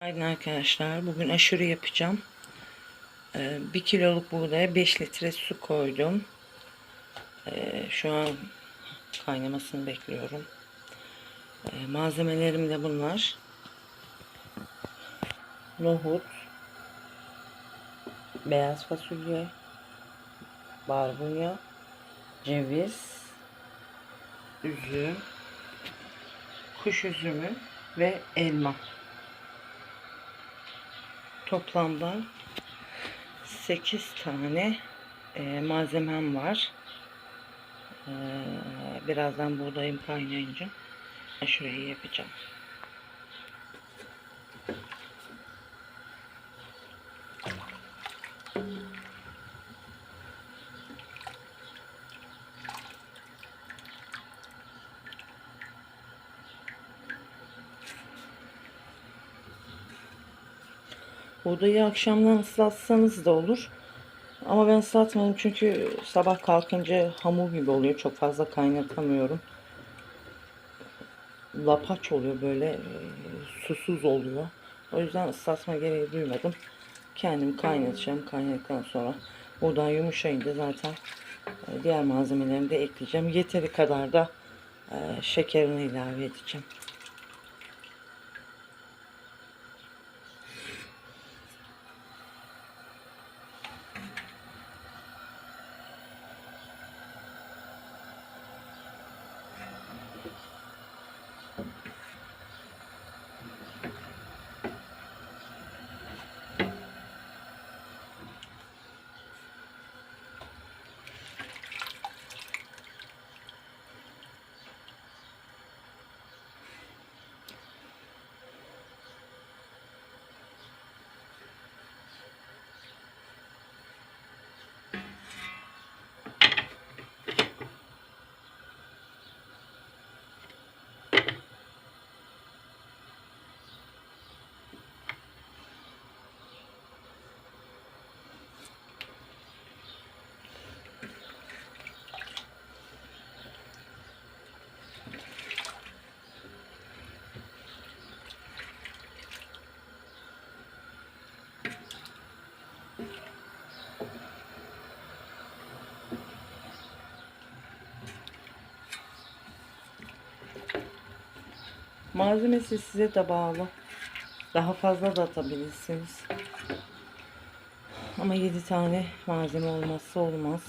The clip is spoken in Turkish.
Günaydın arkadaşlar. Bugün aşure yapacağım. 1 kiloluk buğdaya 5 litre su koydum. Ee, Şu an kaynamasını bekliyorum. Ee, Malzemelerim de bunlar. Nohut, beyaz fasulye, barbunya, ceviz, üzüm, kuş üzümü ve elma. Toplamda 8 tane e, malzemem var. E, birazdan buğdayım kaynayınca şurayı yapacağım. Buğdayı akşamdan ıslatsanız da olur. Ama ben ıslatmadım çünkü sabah kalkınca hamur gibi oluyor. Çok fazla kaynatamıyorum. Lapaç oluyor böyle e, susuz oluyor. O yüzden ıslatma gereği duymadım. Kendim kaynatacağım. Kaynadıktan sonra buğday yumuşayınca zaten e, diğer malzemelerimi de ekleyeceğim. Yeteri kadar da e, şekerini ilave edeceğim. Malzemesi size de bağlı. Daha fazla da atabilirsiniz. Ama 7 tane malzeme olmazsa olmaz.